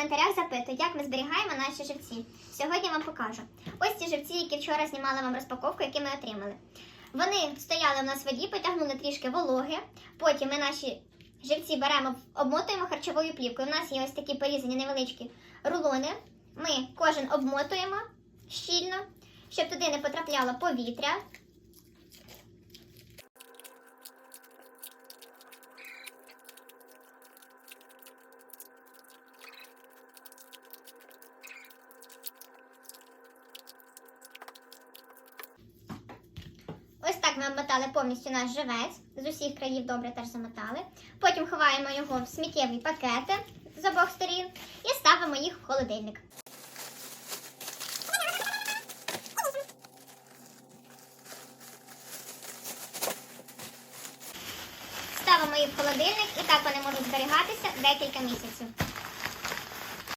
коментарях запитують, як ми зберігаємо наші живці. Сьогодні вам покажу. Ось ці живці, які вчора знімала вам розпаковку, які ми отримали. Вони стояли в нас в воді, потягнули трішки вологи. Потім ми наші живці беремо, обмотуємо харчовою плівкою. У нас є ось такі порізані невеличкі рулони. Ми кожен обмотуємо щільно, щоб туди не потрапляло повітря. Ось так ми обмотали повністю наш живець. З усіх країв добре теж замотали. Потім ховаємо його в сміттєві пакети з обох сторін і ставимо їх в холодильник. Ставимо їх в холодильник і так вони можуть зберігатися декілька місяців.